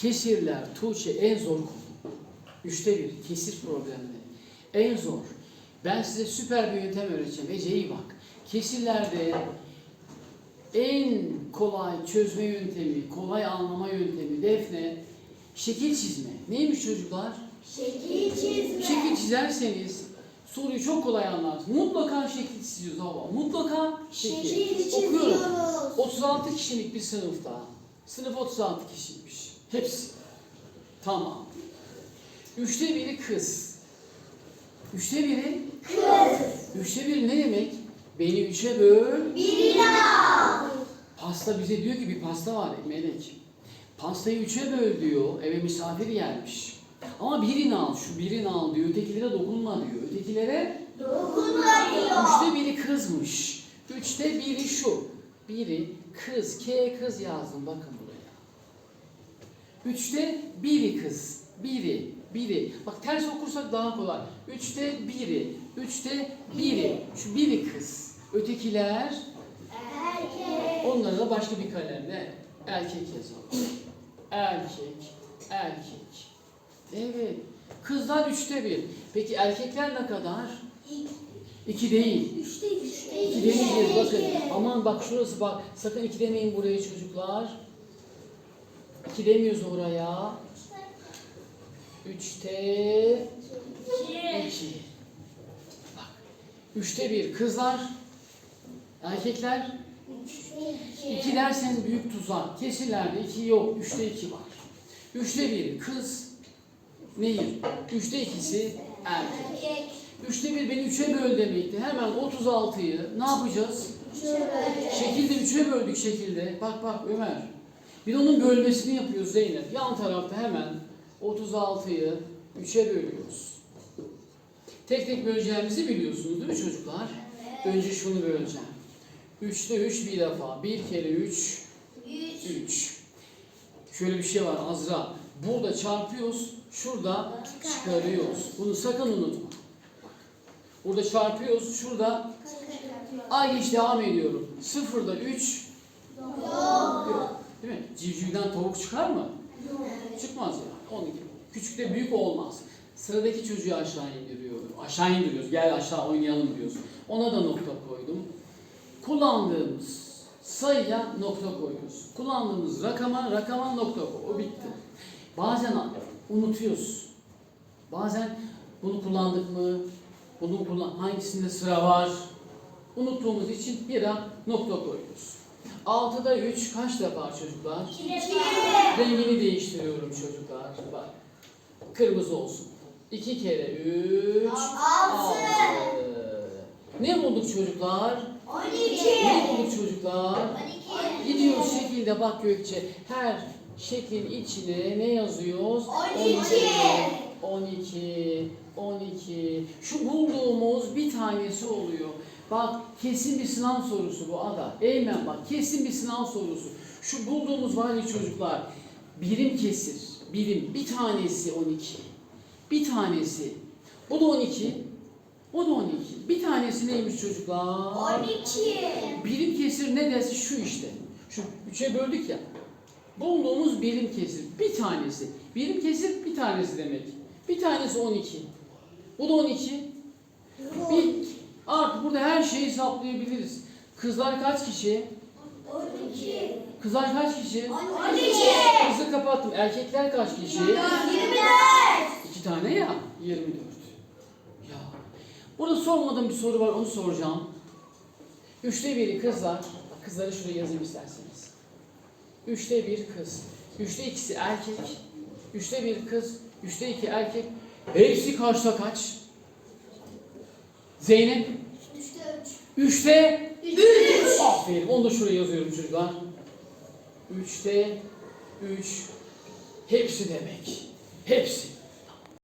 Kesirler, Tuğçe en zor konu. Üçte bir, kesir problemleri. En zor. Ben size süper bir yöntem öğreteceğim. Ece iyi bak. Kesirlerde en kolay çözme yöntemi, kolay anlama yöntemi, defne, şekil çizme. Neymiş çocuklar? Şekil çizme. Şekil çizerseniz soruyu çok kolay anlarsınız. Mutlaka şekil çiziyoruz ama mutlaka şekil. Şekil Okuyorum. çiziyoruz. 36 kişilik bir sınıfta. Sınıf 36 kişiymiş. Hepsi. Tamam. Üçte biri kız. Üçte biri? Kız. Üçte biri ne demek? Beni üçe böl. Birini al. Pasta bize diyor ki bir pasta var Melek. Pastayı üçe böl diyor. Eve misafir gelmiş. Ama birini al. Şu birini al diyor. Ötekilere dokunma diyor. Ötekilere Dokunma diyor. Üçte biri kızmış. Üçte biri şu. Biri kız. K kız yazdım bakın. Üçte biri kız. Biri. Biri. Bak ters okursak daha kolay. Üçte biri. Üçte biri. Şu biri kız. Ötekiler Erkek. onlara da başka bir kalemle erkek yazalım. Erkek. Erkek. Evet. Kızlar üçte bir. Peki erkekler ne kadar? İki değil. Üçte üçte İki demeyeceğiz bakın. Aman bak şurası bak. Sakın iki demeyin buraya çocuklar. İki demiyoruz oraya. Üçte iki. Bak. Üçte bir. Kızlar. Erkekler. İki dersen büyük tuzak. Kesirlerde iki yok. Üçte iki var. Üçte bir kız. Nehir. Üçte ikisi erkek. Üçte bir beni üçe böl demekti. Hemen 36'yı ne yapacağız? Şekilde üçe böldük şekilde. Bak bak Ömer. Bir de onun bölmesini yapıyoruz Zeynep. Yan tarafta hemen 36'yı üçe bölüyoruz. Tek tek böleceğimizi biliyorsunuz değil mi çocuklar? Önce şunu böleceğim. Üçte üç bir defa. Bir kere üç, Üç. üç. Şöyle bir şey var Azra. Burada çarpıyoruz, şurada çıkarıyoruz. Bunu sakın unutma. Burada çarpıyoruz, şurada Ay hiç devam ediyorum. Sıfırda üç yok. Değil mi? Civcivden tavuk çıkar mı? Çıkmaz ya. Onun gibi. Küçükte büyük olmaz. Sıradaki çocuğu aşağı indiriyorum. Aşağı indiriyoruz. Gel aşağı oynayalım diyoruz. Ona da nokta koydum. Kullandığımız sayıya nokta koyuyoruz. Kullandığımız rakama rakama nokta koy. O bitti. Bazen unutuyoruz. Bazen bunu kullandık mı? Bunu kullan hangisinde sıra var? Unuttuğumuz için bir an nokta koyuyoruz. 6'da 3 kaç defa çocuklar? Rengini değiştiriyorum çocuklar. Bak. Kırmızı olsun. 2 kere 3 Altı. Ne bulduk çocuklar? On iki. Ne bulduk çocuklar? On iki. Gidiyoruz şekilde bak Gökçe. Her şeklin içine ne yazıyoruz? On iki. 12, 12. Şu bulduğumuz bir tanesi oluyor. Bak kesin bir sınav sorusu bu ada. Eymen bak kesin bir sınav sorusu. Şu bulduğumuz var ya çocuklar. Birim kesir. Birim. Bir tanesi 12. Bir tanesi. Bu da 12. O da 12. Bir tanesi neymiş çocuklar? On iki. Birim kesir ne dersi şu işte. Şu üçe böldük ya. Bulduğumuz birim kesir. Bir tanesi. Birim kesir bir tanesi demek. Bir tanesi 12. Bu da 12. Burada her şeyi hesaplayabiliriz. Kızlar kaç kişi? On iki. Kızlar kaç kişi? On iki. Kızı kapattım. Erkekler kaç kişi? Yirmi dört. İki tane ya. 24. Ya. Burada sormadığım bir soru var onu soracağım. Üçte biri kızlar. Kızları şuraya yazayım isterseniz. Üçte bir kız. Üçte ikisi erkek. Üçte bir kız. Üçte iki erkek. Hepsi kaçta kaç? Zeynep. Üçte üç. Üç. Aferin. Onu da şuraya yazıyorum çocuklar. Üçte üç. Hepsi demek. Hepsi.